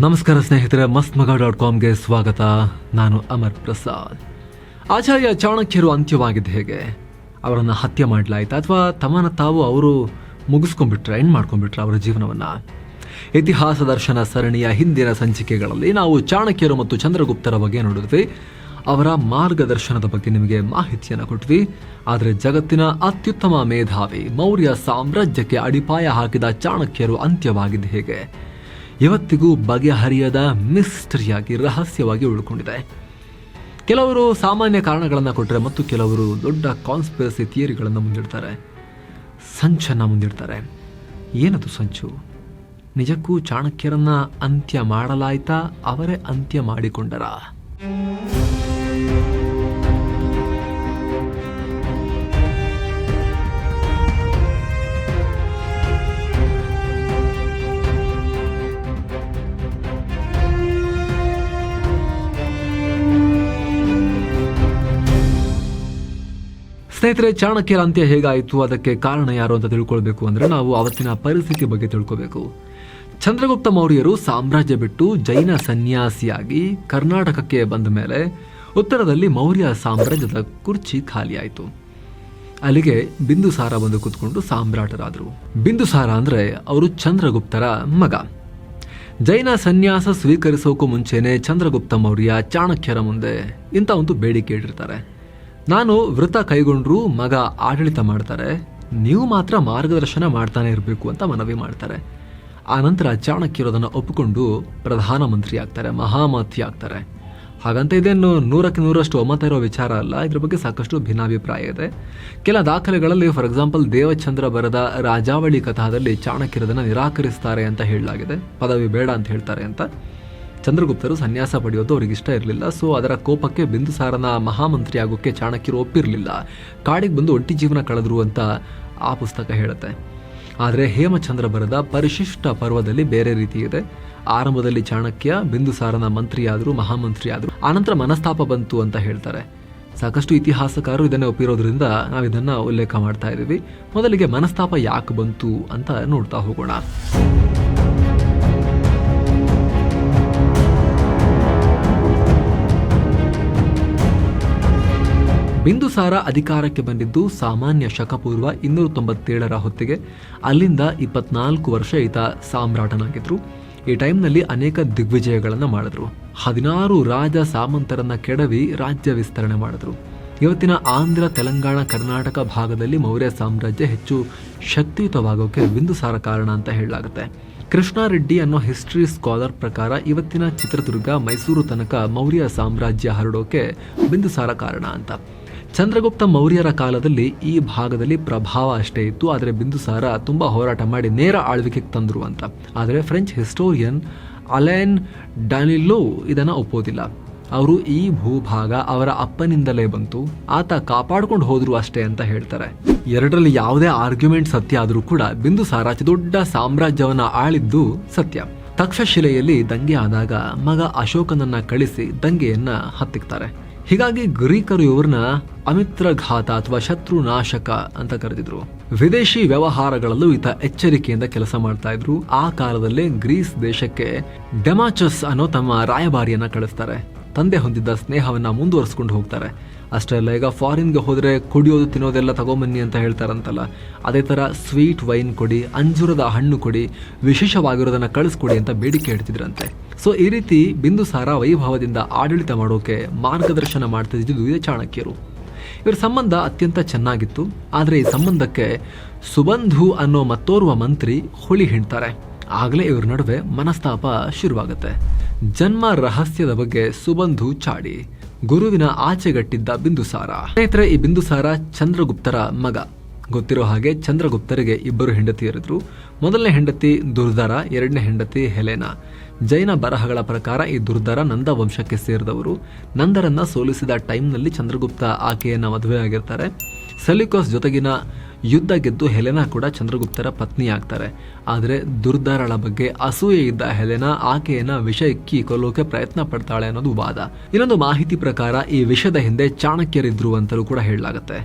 ನಮಸ್ಕಾರ ಸ್ನೇಹಿತರೆ ಮಸ್ತ್ ಮಗ ಡಾಟ್ ಕಾಮ್ಗೆ ಸ್ವಾಗತ. ನಾನು ಅಮರ್ ಪ್ರಸಾದ್. ಆಚಾರ್ಯ ಚಾಣಕ್ಯರು ಅಂತ್ಯವಾಗಿದ್ದು ಹೇಗೆ? ಅವರನ್ನು ಹತ್ಯೆ ಮಾಡಲಾಯಿತು ಅಥವಾ ತಮ್ಮನ ತಾವು ಅವರು ಮುಗಿಸ್ಕೊಂಡ್ಬಿಟ್ರೆ ಎಂಡ್ ಮಾಡ್ಕೊಂಡ್ಬಿಟ್ರೆ ಅವರ ಜೀವನವನ್ನು? ಇತಿಹಾಸ ದರ್ಶನ ಸರಣಿಯ ಹಿಂದಿನ ಸಂಚಿಕೆಗಳಲ್ಲಿ ನಾವು ಚಾಣಕ್ಯರು ಮತ್ತು ಚಂದ್ರಗುಪ್ತರ ಬಗ್ಗೆ ನೋಡಿದ್ವಿ. ಅವರ ಮಾರ್ಗದರ್ಶನದ ಬಗ್ಗೆ ನಿಮಗೆ ಮಾಹಿತಿಯನ್ನು ಕೊಟ್ವಿ. ಆದರೆ ಜಗತ್ತಿನ ಅತ್ಯುತ್ತಮ ಮೇಧಾವಿ, ಮೌರ್ಯ ಸಾಮ್ರಾಜ್ಯಕ್ಕೆ ಅಡಿಪಾಯ ಹಾಕಿದ ಚಾಣಕ್ಯರು ಅಂತ್ಯವಾಗಿದ್ದು ಹೇಗೆ? ಇವತ್ತಿಗೂ ಬಗೆಹರಿಯದ ಮಿಸ್ಟರಿಯಾಗಿ, ರಹಸ್ಯವಾಗಿ ಉಳ್ಕೊಂಡಿದೆ ಕೆಲವರು ಸಾಮಾನ್ಯ ಕಾರಣಗಳನ್ನು ಕೊಟ್ಟರೆ ಮತ್ತು ಕೆಲವರು ದೊಡ್ಡ ಕಾನ್ಸ್ಪಿರಸಿ ಥಿಯರಿಗಳನ್ನು ಮುಂದಿಡ್ತಾರೆ. ಸಂಚನ್ನು ಮುಂದಿಡ್ತಾರೆ. ಏನದು ಸಂಚು? ನಿಜಕ್ಕೂ ಚಾಣಕ್ಯರನ್ನ ಅಂತ್ಯ ಮಾಡಲಾಯ್ತಾ? ಅವರೇ ಅಂತ್ಯ ಮಾಡಿಕೊಂಡರಾ? ಸ್ನೇಹಿತರೆ ಚಾಣಕ್ಯರ ಅಂತ್ಯ ಹೇಗಾಯಿತು? ಅದಕ್ಕೆ ಕಾರಣ ಯಾರು ಅಂತ ತಿಳ್ಕೊಳ್ಬೇಕು ಅಂದ್ರೆ ನಾವು ಅವತ್ತಿನ ಪರಿಸ್ಥಿತಿ ಬಗ್ಗೆ ತಿಳ್ಕೊಬೇಕು. ಚಂದ್ರಗುಪ್ತ ಮೌರ್ಯರು ಸಾಮ್ರಾಜ್ಯ ಬಿಟ್ಟು ಜೈನ ಸನ್ಯಾಸಿಯಾಗಿ ಕರ್ನಾಟಕಕ್ಕೆ ಬಂದ ಮೇಲೆ ಉತ್ತರದಲ್ಲಿ ಮೌರ್ಯ ಸಾಮ್ರಾಜ್ಯದ ಕುರ್ಚಿ ಖಾಲಿಯಾಯಿತು. ಅಲ್ಲಿಗೆ ಬಿಂದುಸಾರ ಬಂದು ಕೂತ್ಕೊಂಡು ಸಾಮ್ರಾಟರಾದರು. ಬಿಂದುಸಾರ ಅಂದ್ರೆ ಅವರು ಚಂದ್ರಗುಪ್ತರ ಮಗ. ಜೈನ ಸನ್ಯಾಸ ಸ್ವೀಕರಿಸೋಕ್ಕೂ ಮುಂಚೆನೆ ಚಂದ್ರಗುಪ್ತ ಮೌರ್ಯ ಚಾಣಕ್ಯರ ಮುಂದೆ ಇಂಥ ಒಂದು ಬೇಡಿಕೆ ಇಟ್ಟಿರ್ತಾರೆ. ನಾನು ವೃತ ಕೈಗೊಂಡ್ರು ಮಗ ಆಡಳಿತ ಮಾಡ್ತಾರೆ, ನೀವು ಮಾತ್ರ ಮಾರ್ಗದರ್ಶನ ಮಾಡ್ತಾನೆ ಇರಬೇಕು ಅಂತ ಮನವಿ ಮಾಡ್ತಾರೆ. ಆ ನಂತರ ಚಾಣಕ್ಯರು ಅದನ್ನು ಒಪ್ಪಿಕೊಂಡು ಪ್ರಧಾನಮಂತ್ರಿ ಆಗ್ತಾರೆ ಮಹಾಮಾತಿ ಆಗ್ತಾರೆ. ಹಾಗಂತ ಇದೇನು ನೂರಕ್ಕೆ ನೂರಷ್ಟು ಒಮ್ಮತ ಇರೋ ವಿಚಾರ ಅಲ್ಲ, ಇದ್ರ ಬಗ್ಗೆ ಸಾಕಷ್ಟು ಭಿನ್ನಾಭಿಪ್ರಾಯ ಇದೆ. ಕೆಲ ದಾಖಲೆಗಳಲ್ಲಿ ಫಾರ್ ಎಕ್ಸಾಂಪಲ್ ದೇವಚಂದ್ರ ಬರೆದ ರಾಜಾವಳಿ ಕಥಾದಲ್ಲಿ ಚಾಣಕ್ಯರದನ್ನು ನಿರಾಕರಿಸ್ತಾರೆ ಅಂತ ಹೇಳಲಾಗಿದೆ. ಪದವಿ ಬೇಡ ಅಂತ ಹೇಳ್ತಾರೆ ಅಂತ. ಚಂದ್ರಗುಪ್ತರು ಸನ್ಯಾಸ ಪಡೆಯೋದು ಅವ್ರಿಗೆ ಇಷ್ಟ ಇರಲಿಲ್ಲ ಸೊ ಅದರ ಕೋಪಕ್ಕೆ ಬಿಂದುಸಾರನ ಮಹಾಮಂತ್ರಿ ಆಗೋಕ್ಕೆ ಚಾಣಕ್ಯರು ಒಪ್ಪಿರಲಿಲ್ಲ. ಕಾಡಿಗೆ ಬಂದು ಒಂಟಿ ಜೀವನ ಕಳೆದ್ರು ಅಂತ ಆ ಪುಸ್ತಕ ಹೇಳುತ್ತೆ. ಆದರೆ ಹೇಮಚಂದ್ರ ಬರೆದ ಪರಿಶಿಷ್ಟ ಪರ್ವದಲ್ಲಿ ಬೇರೆ ರೀತಿ ಇದೆ. ಆರಂಭದಲ್ಲಿ ಚಾಣಕ್ಯ ಬಿಂದುಸಾರನ ಮಂತ್ರಿಯಾದರು ಮಹಾಮಂತ್ರಿ ಆದರೂ ಆನಂತರ ಮನಸ್ತಾಪ ಬಂತು ಅಂತ ಹೇಳ್ತಾರೆ. ಸಾಕಷ್ಟು ಇತಿಹಾಸಕಾರರು ಇದನ್ನೇ ಒಪ್ಪಿರೋದ್ರಿಂದ ನಾವು ಇದನ್ನು ಉಲ್ಲೇಖ ಮಾಡ್ತಾ ಇದ್ದೀವಿ ಮೊದಲಿಗೆ ಮನಸ್ತಾಪ ಯಾಕೆ ಬಂತು ಅಂತ ನೋಡ್ತಾ ಹೋಗೋಣ. ಬಿಂದುಸಾರ ಅಧಿಕಾರಕ್ಕೆ ಬಂದಿದ್ದು ಸಾಮಾನ್ಯ ಶಕಪೂರ್ವ ಇನ್ನೂರ ತೊಂಬತ್ತೇಳರ ಹೊತ್ತಿಗೆ. ಅಲ್ಲಿಂದ ಇಪ್ಪತ್ನಾಲ್ಕು ವರ್ಷ ಈತ ಸಾಮ್ರಾಟನಾಗಿದ್ರು. ಈ ಟೈಮ್ನಲ್ಲಿ ಅನೇಕ ದಿಗ್ವಿಜಯಗಳನ್ನು ಮಾಡಿದ್ರು. ಹದಿನಾರು ರಾಜ ಸಾಮಂತರನ್ನ ಕೆಡವಿ ರಾಜ್ಯ ವಿಸ್ತರಣೆ ಮಾಡಿದ್ರು. ಇವತ್ತಿನ ಆಂಧ್ರ, ತೆಲಂಗಾಣ, ಕರ್ನಾಟಕ ಭಾಗದಲ್ಲಿ ಮೌರ್ಯ ಸಾಮ್ರಾಜ್ಯ ಹೆಚ್ಚು ಶಕ್ತಿಯುತವಾಗೋಕೆ ಬಿಂದುಸಾರ ಕಾರಣ ಅಂತ ಹೇಳಲಾಗುತ್ತೆ. ಕೃಷ್ಣಾರೆಡ್ಡಿ ಅನ್ನೋ ಹಿಸ್ಟ್ರಿ ಸ್ಕಾಲರ್ ಪ್ರಕಾರ ಇವತ್ತಿನ ಚಿತ್ರದುರ್ಗ ಮೈಸೂರು ತನಕ ಮೌರ್ಯ ಸಾಮ್ರಾಜ್ಯ ಹರಡೋಕೆ ಬಿಂದುಸಾರ ಕಾರಣ ಅಂತ. ಚಂದ್ರಗುಪ್ತ ಮೌರ್ಯರ ಕಾಲದಲ್ಲಿ ಈ ಭಾಗದಲ್ಲಿ ಪ್ರಭಾವ ಅಷ್ಟೇ ಇತ್ತು. ಆದರೆ ಬಿಂದುಸಾರ ತುಂಬ ಹೋರಾಟ ಮಾಡಿ ನೇರ ಆಳ್ವಿಕೆಗೆ ತಂದರು ಅಂತ ಆದರೆ ಫ್ರೆಂಚ್ ಹಿಸ್ಟೋರಿಯನ್ ಅಲೆನ್ ಡಾನಿಲ್ಲೋ ಇದನ್ನು ಒಪ್ಪೋದಿಲ್ಲ ಅವರು ಈ ಭೂಭಾಗ ಅವರ ಅಪ್ಪನಿಂದಲೇ ಬಂತು. ಆತ ಕಾಪಾಡ್ಕೊಂಡು ಹೋದ್ರು ಅಷ್ಟೇ ಅಂತ ಹೇಳ್ತಾರೆ. ಎರಡರಲ್ಲಿ ಯಾವುದೇ ಆರ್ಗ್ಯುಮೆಂಟ್ ಸತ್ಯ ಆದರೂ ಕೂಡ ಬಿಂದುಸಾರ ದೊಡ್ಡ ಸಾಮ್ರಾಜ್ಯವನ್ನು ಆಳಿದ್ದು ಸತ್ಯ. ತಕ್ಷಶಿಲೆಯಲ್ಲಿ ದಂಗೆ ಆದಾಗ ಮಗ ಅಶೋಕನನ್ನ ಕಳಿಸಿ ದಂಗೆಯನ್ನ ಹತ್ತಿಕ್ತಾರೆ. ಹೀಗಾಗಿ ಗ್ರೀಕರು ಇವ್ರನ್ನ ಅಮಿತ್ರಘಾತ ಅಥವಾ ಶತ್ರು ನಾಶಕ ಅಂತ ಕರೆದಿದ್ರು. ವಿದೇಶಿ ವ್ಯವಹಾರಗಳಲ್ಲೂ ಈತ ಎಚ್ಚರಿಕೆಯಿಂದ ಕೆಲಸ ಮಾಡ್ತಾ ಇದ್ರು. ಆ ಕಾಲದಲ್ಲೇ ಗ್ರೀಸ್ ದೇಶಕ್ಕೆ ಡೆಮಾಚಸ್ ಅನ್ನೋ ತಮ್ಮ ರಾಯಭಾರಿಯನ್ನ ಕಳಿಸ್ತಾರೆ. ತಂದೆ ಹೊಂದಿದ್ದ ಸ್ನೇಹವನ್ನ ಮುಂದುವರಿಸ್ಕೊಂಡು ಹೋಗ್ತಾರೆ. ಅಷ್ಟೇ ಅಲ್ಲ, ಈಗ ಫಾರಿನ್ಗೆ ಹೋದ್ರೆ ಕುಡಿಯೋದು ತಿನ್ನೋದೆಲ್ಲ ತಗೊಂಬನ್ನಿ ಅಂತ ಹೇಳ್ತಾರಂತಲ್ಲ. ಅದೇ ತರ ಸ್ವೀಟ್ ವೈನ್ ಕೊಡಿ, ಅಂಜೂರದ ಹಣ್ಣು ಕೊಡಿ, ವಿಶೇಷವಾಗಿರೋದನ್ನ ಕಳಿಸ್ಕೊಡಿ ಅಂತ ಬೇಡಿಕೆ ಇಡ್ತಿದ್ರಂತೆ. ಸೊ ಈ ರೀತಿ ಬಿಂದುಸಾರ ವೈಭವದಿಂದ ಆಡಳಿತ ಮಾಡೋಕೆ ಮಾರ್ಗದರ್ಶನ ಮಾಡ್ತಿದ್ದು ಇದೇ ಚಾಣಕ್ಯರು. ಇವರ ಸಂಬಂಧ ಅತ್ಯಂತ ಚೆನ್ನಾಗಿತ್ತು. ಆದರೆ ಈ ಸಂಬಂಧಕ್ಕೆ ಸುಬಂಧು ಅನ್ನೋ ಮತ್ತೋರ್ವ ಮಂತ್ರಿ ಹುಳಿ ಹಿಂಡ್ತಾರೆ. ಆಗಲೇ ಇವ್ರ ನಡುವೆ ಮನಸ್ತಾಪ ಶುರುವಾಗುತ್ತೆ. ಜನ್ಮ ರಹಸ್ಯದ ಬಗ್ಗೆ ಸುಬಂಧು ಚಾಡಿ. ಗುರುವಿನ ಆಚೆಗಟ್ಟಿದ್ದ ಬಿಂದುಸಾರ ಸ್ನೇಹಿತರೆ, ಈ ಬಿಂದುಸಾರ ಚಂದ್ರಗುಪ್ತರ ಮಗ. ಗೊತ್ತಿರೋ ಹಾಗೆ ಚಂದ್ರಗುಪ್ತರಿಗೆ ಇಬ್ಬರು ಹೆಂಡತಿಯರಿದ್ರು. ಮೊದಲನೇ ಹೆಂಡತಿ ದುರ್ಧರ, ಎರಡನೇ ಹೆಂಡತಿ ಹೆಲೆನಾ. ಜೈನ ಬರಹಗಳ ಪ್ರಕಾರ ಈ ದುರ್ಧರ ನಂದ ವಂಶಕ್ಕೆ ಸೇರಿದವರು. ನಂದರನ್ನ ಸೋಲಿಸಿದ ಟೈಮ್ನಲ್ಲಿ ಚಂದ್ರಗುಪ್ತ ಆಕೆಯನ್ನು ಮದುವೆಯಾಗಿರ್ತಾರೆ ಸೆಲಿಕೋಸ್ ಜೊತೆಗಿನ ಯುದ್ಧ ಗೆದ್ದು ಹೆಲೆನಾ ಕೂಡ ಚಂದ್ರಗುಪ್ತರ ಪತ್ನಿ ಆಗ್ತಾರೆ ಆದರೆ ದುರ್ಧರಳ ಬಗ್ಗೆ ಅಸೂಯೆ ಇದ್ದ ಹೆಲೆನಾ ಆಕೆಯನ್ನ ವಿಷ ಇಕ್ಕಿ ಕೊಲ್ಲೋಕೆ ಪ್ರಯತ್ನ ಪಡ್ತಾಳೆ ಅನ್ನೋದು ವಾದ. ಇನ್ನೊಂದು ಮಾಹಿತಿ ಪ್ರಕಾರ ಈ ವಿಷದ ಹಿಂದೆ ಚಾಣಕ್ಯರಿದ್ರು ಅಂತಲೂ ಕೂಡ ಹೇಳಲಾಗುತ್ತೆ.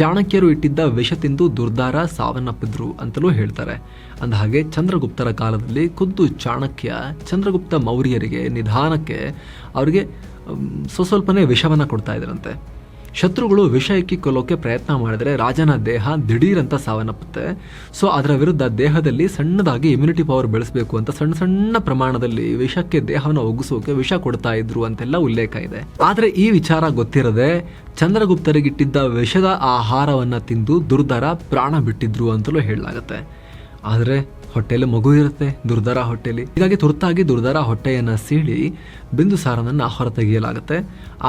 ಚಾಣಕ್ಯರು ಇಟ್ಟಿದ್ದ ವಿಷ ತಿಂದು ದುರ್ದಾರ ಸಾವನ್ನಪ್ಪಿದ್ರು ಅಂತಲೂ ಹೇಳ್ತಾರೆ. ಅಂದಹಾಗೆ ಚಂದ್ರಗುಪ್ತರ ಕಾಲದಲ್ಲಿ ಖುದ್ದು ಚಾಣಕ್ಯ ಚಂದ್ರಗುಪ್ತ ಮೌರ್ಯರಿಗೆ ನಿಧಾನಕ್ಕೆ ಅವರಿಗೆ ಸ್ವಸ್ವಲ್ಪನೇ ವಿಷವನ್ನ ಕೊಡ್ತಾ ಇದ್ರಂತೆ. ಶತ್ರುಗಳು ವಿಷ ಇಕ್ಕಿ ಕೊಲ್ಲೋಕೆ ಪ್ರಯತ್ನ ಮಾಡಿದ್ರೆ ರಾಜನ ದೇಹ ದಿಢೀರಂತ ಸಾವನ್ನಪ್ಪುತ್ತೆ. ಸೊ ಅದರ ವಿರುದ್ಧ ದೇಹದಲ್ಲಿ ಸಣ್ಣದಾಗಿ ಇಮ್ಯುನಿಟಿ ಪವರ್ ಬೆಳೆಸಬೇಕು ಅಂತ ಸಣ್ಣ ಸಣ್ಣ ಪ್ರಮಾಣದಲ್ಲಿ ವಿಷಕ್ಕೆ ದೇಹವನ್ನು ಒಗ್ಗಿಸೋಕೆ ವಿಷ ಕೊಡ್ತಾ ಇದ್ರು ಅಂತೆಲ್ಲ ಉಲ್ಲೇಖ ಇದೆ. ಆದರೆ ಈ ವಿಚಾರ ಗೊತ್ತಿರದೆ ಚಂದ್ರಗುಪ್ತರಿಗಿಟ್ಟಿದ್ದ ವಿಷದ ಆಹಾರವನ್ನ ತಿಂದು ದುರ್ಧರ ಪ್ರಾಣ ಬಿಟ್ಟಿದ್ರು ಅಂತಲೂ ಹೇಳಲಾಗತ್ತೆ. ಆದರೆ ಹೊಟ್ಟೆಯಲ್ಲಿ ಮಗು ಇರುತ್ತೆ, ದುರ್ದಾರ ಹೊಟ್ಟೆಯಲ್ಲಿ ಹೀಗಾಗಿ ತುರ್ತಾಗಿ ದುರ್ಧರ ಹೊಟ್ಟೆಯನ್ನು ಸೀಳಿ ಬಿಂದುಸಾರನನ್ನ ಹೊರತೆಗೆಯಲಾಗುತ್ತೆ.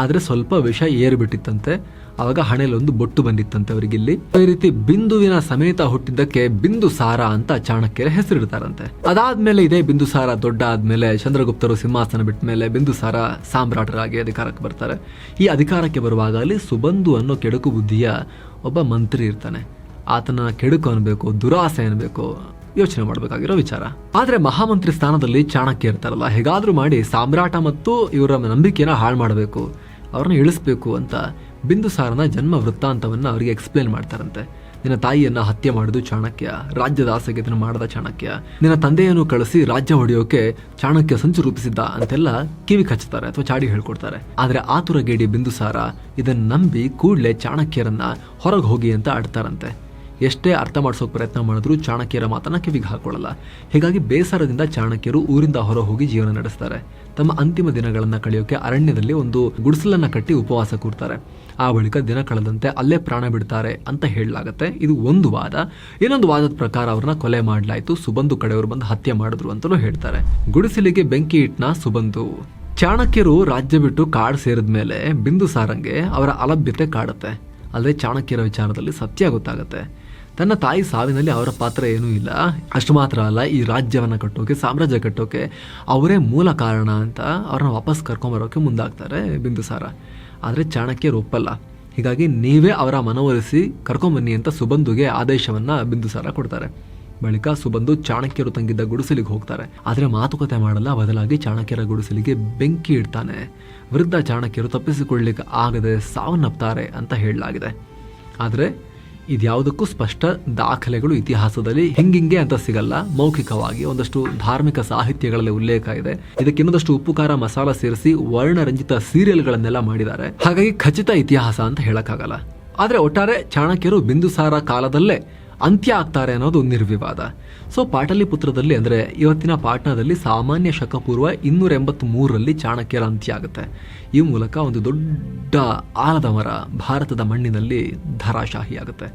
ಆದರೆ ಸ್ವಲ್ಪ ವಿಷ ಏರಿಬಿಟ್ಟಿತ್ತಂತೆ. ಆವಾಗ ಹಣೆಲೊಂದು ಬೊಟ್ಟು ಬಂದಿತ್ತಂತೆ ಅವರಿಗಿಲ್ಲಿ. ಈ ರೀತಿ ಬಿಂದುವಿನ ಸಮೇತ ಹುಟ್ಟಿದ್ದಕ್ಕೆ ಬಿಂದುಸಾರ ಅಂತ ಚಾಣಕ್ಯರ ಹೆಸರಿಡ್ತಾರಂತೆ. ಅದಾದ್ಮೇಲೆ ಇದೇ ಬಿಂದುಸಾರ ದೊಡ್ಡ ಆದ್ಮೇಲೆ ಚಂದ್ರಗುಪ್ತರು ಸಿಂಹಾಸನ ಬಿಟ್ಟ ಮೇಲೆ ಬಿಂದುಸಾರ ಸಾಮ್ರಾಟರಾಗಿ ಅಧಿಕಾರಕ್ಕೆ ಬರ್ತಾರೆ. ಈ ಅಧಿಕಾರಕ್ಕೆ ಬರುವಾಗ ಅಲ್ಲಿ ಸುಬಂಧು ಅನ್ನೋ ಕೆಡುಕು ಬುದ್ಧಿಯ ಒಬ್ಬ ಮಂತ್ರಿ ಇರ್ತಾನೆ. ಆತನ ಕೆಡುಕು ಅನ್ಬೇಕು, ದುರಾಸೆ ಅನ್ಬೇಕು. ಯೋಚನೆ ಮಾಡಬೇಕಾಗಿರೋ ವಿಚಾರ. ಆದ್ರೆ ಮಹಾಮಂತ್ರಿ ಸ್ಥಾನದಲ್ಲಿ ಚಾಣಕ್ಯ ಇರ್ತಾರಲ್ಲ, ಹೇಗಾದರೂ ಮಾಡಿ ಸಾಮ್ರಾಟ ಮತ್ತು ಇವರ ನಂಬಿಕೆನ ಹಾಳು ಮಾಡಬೇಕು, ಅವ್ರನ್ನ ಇಳಿಸ್ಬೇಕು ಅಂತ ಬಿಂದುಸಾರನ ಜನ್ಮ ವೃತ್ತಾಂತವನ್ನು ಅವರಿಗೆ ಎಕ್ಸ್ಪ್ಲೇನ್ ಮಾಡ್ತಾರಂತೆ. ನಿನ್ನ ತಾಯಿಯನ್ನ ಹತ್ಯೆ ಮಾಡಿದು ಚಾಣಕ್ಯ, ರಾಜ್ಯದ ಇದನ್ನು ಮಾಡದ ಚಾಣಕ್ಯ, ನಿನ್ನ ತಂದೆಯನ್ನು ಕಳಿಸಿ ರಾಜ್ಯ ಹೊಡೆಯೋಕೆ ಚಾಣಕ್ಯ ಸಂಚು ರೂಪಿಸಿದ್ದ ಅಂತೆಲ್ಲ ಕಿವಿ ಕಚ್ಚುತ್ತಾರೆ ಅಥವಾ ಚಾಡಿ ಹೇಳ್ಕೊಡ್ತಾರೆ. ಆದ್ರೆ ಆತುರಗೇಡಿ ಬಿಂದುಸಾರ ಇದನ್ನು ನಂಬಿ ಕೂಡಲೇ ಚಾಣಕ್ಯರನ್ನ ಹೊರಗೆ ಹೋಗಿ ಅಂತ ಆಡ್ತಾರಂತೆ. ಎಷ್ಟೇ ಅರ್ಥ ಮಾಡಿಸೋಕೆ ಪ್ರಯತ್ನ ಮಾಡಿದ್ರು ಚಾಣಕ್ಯರ ಮಾತನ್ನ ಕಿವಿಗೆ ಹಾಕೊಳ್ಳಲ್ಲ ಹೀಗಾಗಿ ಬೇಸರದಿಂದ ಚಾಣಕ್ಯರು ಊರಿಂದ ಹೊರ ಹೋಗಿ ಜೀವನ ನಡೆಸ್ತಾರೆ. ತಮ್ಮ ಅಂತಿಮ ದಿನಗಳನ್ನು ಕಳೆಯೋಕೆ ಅರಣ್ಯದಲ್ಲಿ ಒಂದು ಗುಡಿಸಲನ್ನು ಕಟ್ಟಿ ಉಪವಾಸ ಕೂರ್ತಾರೆ. ಆ ಬಳಿಕ ದಿನ ಕಳೆದಂತೆ ಅಲ್ಲೇ ಪ್ರಾಣ ಬಿಡ್ತಾರೆ ಅಂತ ಹೇಳಲಾಗತ್ತೆ. ಇದು ಒಂದು ವಾದ. ಇನ್ನೊಂದು ವಾದದ ಪ್ರಕಾರ ಅವ್ರನ್ನ ಕೊಲೆ ಮಾಡಲಾಯಿತು. ಸುಬಂಧು ಕಡೆಯವರು ಬಂದು ಹತ್ಯೆ ಮಾಡಿದ್ರು ಅಂತಲೂ ಹೇಳ್ತಾರೆ. ಗುಡಿಸಲಿಗೆ ಬೆಂಕಿ ಇಟ್ನ ಸುಬಂಧು. ಚಾಣಕ್ಯರು ರಾಜ್ಯ ಬಿಟ್ಟು ಕಾಡು ಸೇರಿದ ಮೇಲೆ ಬಿಂದು ಸಾರಂಗೆ ಅವರ ಅಲಭ್ಯತೆ ಕಾಡುತ್ತೆ. ಅಲ್ಲದೆ ಚಾಣಕ್ಯರ ವಿಚಾರದಲ್ಲಿ ಸತ್ಯ ಗೊತ್ತಾಗುತ್ತೆ. ತನ್ನ ತಾಯಿ ಸಾವಿನಲ್ಲಿ ಅವರ ಪಾತ್ರ ಏನೂ ಇಲ್ಲ. ಅಷ್ಟು ಮಾತ್ರ ಅಲ್ಲ, ಈ ರಾಜ್ಯವನ್ನು ಕಟ್ಟೋಕೆ, ಸಾಮ್ರಾಜ್ಯ ಕಟ್ಟೋಕೆ ಅವರೇ ಮೂಲ ಕಾರಣ ಅಂತ ಅವ್ರನ್ನ ವಾಪಸ್ ಕರ್ಕೊಂಬರೋಕೆ ಮುಂದಾಗ್ತಾರೆ ಬಿಂದುಸಾರ. ಆದರೆ ಚಾಣಕ್ಯರು ಒಪ್ಪಲ್ಲ ಹೀಗಾಗಿ ನೀವೇ ಅವರ ಮನವೊಲಿಸಿ ಕರ್ಕೊಂಬನ್ನಿ ಅಂತ ಸುಬಂಧುಗೆ ಆದೇಶವನ್ನು ಬಿಂದುಸಾರ ಕೊಡ್ತಾರೆ. ಬಳಿಕ ಸುಬಂಧು ಚಾಣಕ್ಯರು ತಂಗಿದ್ದ ಗುಡಿಸಲಿಗೆ ಹೋಗ್ತಾರೆ. ಆದರೆ ಮಾತುಕತೆ ಮಾಡಲ್ಲ, ಬದಲಾಗಿ ಚಾಣಕ್ಯರ ಗುಡಿಸಲಿಗೆ ಬೆಂಕಿ ಇಡ್ತಾನೆ. ವೃದ್ಧ ಚಾಣಕ್ಯರು ತಪ್ಪಿಸಿಕೊಳ್ಳಲಿಕ್ಕೆ ಆಗದೆ ಸಾವನ್ನಪ್ತಾರೆ ಅಂತ ಹೇಳಲಾಗಿದೆ. ಆದರೆ ಇದ್ಯಾವುದಕ್ಕೂ ಸ್ಪಷ್ಟ ದಾಖಲೆಗಳು ಇತಿಹಾಸದಲ್ಲಿ ಹಿಂಗಿಂಗೆ ಅಂತ ಸಿಗಲ್ಲ. ಮೌಖಿಕವಾಗಿ ಒಂದಷ್ಟು ಧಾರ್ಮಿಕ ಸಾಹಿತ್ಯಗಳಲ್ಲಿ ಉಲ್ಲೇಖ ಇದೆ. ಇದಕ್ಕೆ ಇನ್ನೊಂದಷ್ಟು ಉಪ್ಪು ಮಸಾಲ ಸೇರಿಸಿ ವರ್ಣರಂಜಿತ ಸೀರಿಯಲ್ಗಳನ್ನೆಲ್ಲ ಮಾಡಿದ್ದಾರೆ. ಹಾಗಾಗಿ ಖಚಿತ ಇತಿಹಾಸ ಅಂತ ಹೇಳಕ್ಕಾಗಲ್ಲ. ಆದ್ರೆ ಒಟ್ಟಾರೆ ಚಾಣಕ್ಯರು ಬಿಂದುಸಾರ ಕಾಲದಲ್ಲೇ ಅಂತ್ಯ ಆಗ್ತಾರೆ ಅನ್ನೋದು ನಿರ್ವಿವಾದ. ಸೊ ಪಾಟಲಿಪುತ್ರದಲ್ಲಿ ಅಂದರೆ ಇವತ್ತಿನ ಪಾಟ್ನಾದಲ್ಲಿ ಸಾಮಾನ್ಯ ಶಕಪೂರ್ವ ಇನ್ನೂರ ಎಂಬತ್ತ್ ಮೂರರಲ್ಲಿ ಚಾಣಕ್ಯರ ಅಂತ್ಯ ಆಗುತ್ತೆ ಈ ಮೂಲಕ ಒಂದು ದೊಡ್ಡ ಆಲದ ಮರ ಭಾರತದ ಮಣ್ಣಿನಲ್ಲಿ ಧರಾಶಾಹಿಯಾಗುತ್ತೆ.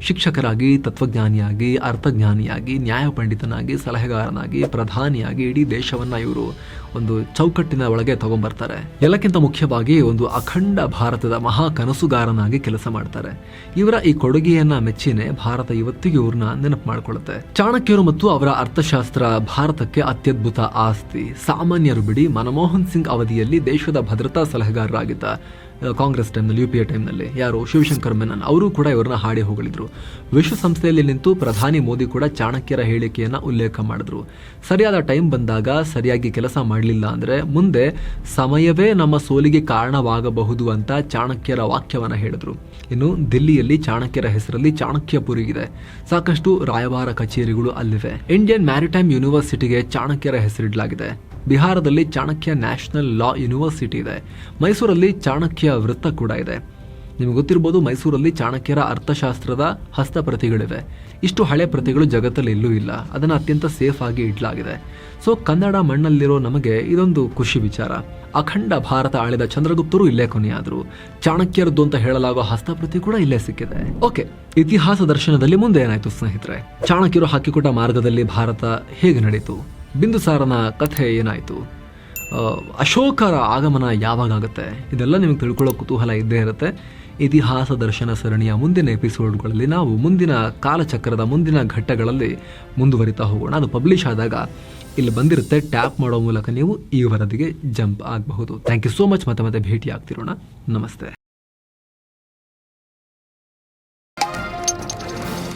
ಶಿಕ್ಷಕರಾಗಿ, ತತ್ವಜ್ಞಾನಿಯಾಗಿ, ಅರ್ಥಜ್ಞಾನಿಯಾಗಿ, ನ್ಯಾಯಪಂಡಿತನಾಗಿ, ಸಲಹೆಗಾರನಾಗಿ, ಪ್ರಧಾನಿಯಾಗಿ ಇಡೀ ದೇಶವನ್ನ ಇವರು ಒಂದು ಚೌಕಟ್ಟಿನ ಒಳಗೆ ತಗೊಂಡ್ಬರ್ತಾರೆ ಎಲ್ಲಕ್ಕಿಂತ ಮುಖ್ಯವಾಗಿ ಒಂದು ಅಖಂಡ ಭಾರತದ ಮಹಾ ಕನಸುಗಾರನಾಗಿ ಕೆಲಸ ಮಾಡ್ತಾರೆ. ಇವರ ಈ ಕೊಡುಗೆಯನ್ನ ಮೆಚ್ಚಿನೇ ಭಾರತ ಇವತ್ತಿಗೂ ಇವ್ರನ್ನ ನೆನಪು ಮಾಡಿಕೊಳ್ಳುತ್ತೆ. ಚಾಣಕ್ಯರು ಮತ್ತು ಅವರ ಅರ್ಥಶಾಸ್ತ್ರ ಭಾರತಕ್ಕೆ ಅತ್ಯದ್ಭುತ ಆಸ್ತಿ. ಸಾಮಾನ್ಯರು ಬಿಡಿ ಮನಮೋಹನ್ ಸಿಂಗ್ ಅವಧಿಯಲ್ಲಿ ದೇಶದ ಭದ್ರತಾ ಸಲಹೆಗಾರರಾಗಿದ್ದ ಕಾಂಗ್ರೆಸ್ ಟೈಮ್ನಲ್ಲಿ, ಯು ಪಿ ಎ ಟೈಮ್ನಲ್ಲಿ ಯಾರು ಶಿವಶಂಕರ್ ಮೆನನ್ ಅವರು ಕೂಡ ಇವರನ್ನ ಹಾಡಿ ಹೊಗಳಿದ್ರು. ವಿಶ್ವಸಂಸ್ಥೆಯಲ್ಲಿ ನಿಂತು ಪ್ರಧಾನಿ ಮೋದಿ ಕೂಡ ಚಾಣಕ್ಯರ ಹೇಳಿಕೆಯನ್ನು ಉಲ್ಲೇಖ ಮಾಡಿದ್ರು. ಸರಿಯಾದ ಟೈಮ್ ಬಂದಾಗ ಸರಿಯಾಗಿ ಕೆಲಸ ಮಾಡಲಿಲ್ಲ ಅಂದರೆ ಮುಂದೆ ಸಮಯವೇ ನಮ್ಮ ಸೋಲಿಗೆ ಕಾರಣವಾಗಬಹುದು ಅಂತ ಚಾಣಕ್ಯರ ವಾಕ್ಯವನ್ನು ಹೇಳಿದ್ರು. ಇನ್ನು ದಿಲ್ಲಿಯಲ್ಲಿ ಚಾಣಕ್ಯರ ಹೆಸರಲ್ಲಿ ಚಾಣಕ್ಯಪುರಿ ಇದೆ ಸಾಕಷ್ಟು ರಾಯಭಾರ ಕಚೇರಿಗಳು ಅಲ್ಲಿವೆ. Indian maritime ಯೂನಿವರ್ಸಿಟಿಗೆ ಚಾಣಕ್ಯರ ಹೆಸರಿಡಲಾಗಿದೆ. ಬಿಹಾರದಲ್ಲಿ ಚಾಣಕ್ಯ ನ್ಯಾಷನಲ್ ಲಾ ಯೂನಿವರ್ಸಿಟಿ ಇದೆ. ಮೈಸೂರಲ್ಲಿ ಚಾಣಕ್ಯ ವೃತ್ತ ಕೂಡ ಇದೆ. ನಿಮಗೆ ಗೊತ್ತಿರ್ಬೋದು ಮೈಸೂರಲ್ಲಿ ಚಾಣಕ್ಯರ ಅರ್ಥಶಾಸ್ತ್ರದ ಹಸ್ತಪ್ರತಿಗಳಿವೆ ಇಷ್ಟು ಹಳೆ ಪ್ರತಿಗಳು ಜಗತ್ತಲ್ಲಿ ಇಲ್ಲೂ ಇಲ್ಲ. ಅದನ್ನು ಅತ್ಯಂತ ಸೇಫ್ ಆಗಿ ಇಡಲಾಗಿದೆ. ಸೊ ಕನ್ನಡ ಮಣ್ಣಲ್ಲಿರೋ ನಮಗೆ ಇದೊಂದು ಖುಷಿ ವಿಚಾರ. ಅಖಂಡ ಭಾರತ ಆಳಿದ ಚಂದ್ರಗುಪ್ತರು ಇಲ್ಲೇ ಕೊನೆಯಾದರು. ಚಾಣಕ್ಯರದ್ದು ಅಂತ ಹೇಳಲಾಗುವ ಹಸ್ತಪ್ರತಿ ಕೂಡ ಇಲ್ಲೇ ಸಿಕ್ಕಿದೆ. ಓಕೆ ಇತಿಹಾಸ ದರ್ಶನದಲ್ಲಿ ಮುಂದೆ ಏನಾಯ್ತು ಸ್ನೇಹಿತರೆ? ಚಾಣಕ್ಯರು ಹಾಕಿಕೊಟ್ಟ ಮಾರ್ಗದಲ್ಲಿ ಭಾರತ ಹೇಗೆ ನಡೀತು? ಬಿಂದುಸಾರನ ಕಥೆ ಏನಾಯಿತು? ಅಶೋಕರ ಆಗಮನ ಯಾವಾಗ ಆಗುತ್ತೆ? ಇದೆಲ್ಲ ನಿಮಗೆ ತಿಳ್ಕೊಳ್ಳೋ ಕುತೂಹಲ ಇದ್ದೇ ಇರುತ್ತೆ. ಇತಿಹಾಸ ದರ್ಶನ ಸರಣಿಯ ಮುಂದಿನ ಎಪಿಸೋಡ್ಗಳಲ್ಲಿ ನಾವು ಮುಂದಿನ ಕಾಲಚಕ್ರದ ಮುಂದಿನ ಘಟ್ಟಗಳಲ್ಲಿ ಮುಂದುವರಿತಾ ಹೋಗೋಣ. ಅದು ಪಬ್ಲಿಷ್ ಆದಾಗ ಇಲ್ಲಿ ಬಂದಿರುತ್ತೆ. ಟ್ಯಾಪ್ ಮಾಡೋ ಮೂಲಕ ನೀವು ಈ ವರದಿಗೆ ಜಂಪ್ ಆಗಬಹುದು. ಥ್ಯಾಂಕ್ ಯು ಸೋ ಮಚ್ ಮತ್ತೆ ಮತ್ತೆ ಭೇಟಿ ಆಗ್ತಿರೋಣ ನಮಸ್ತೆ.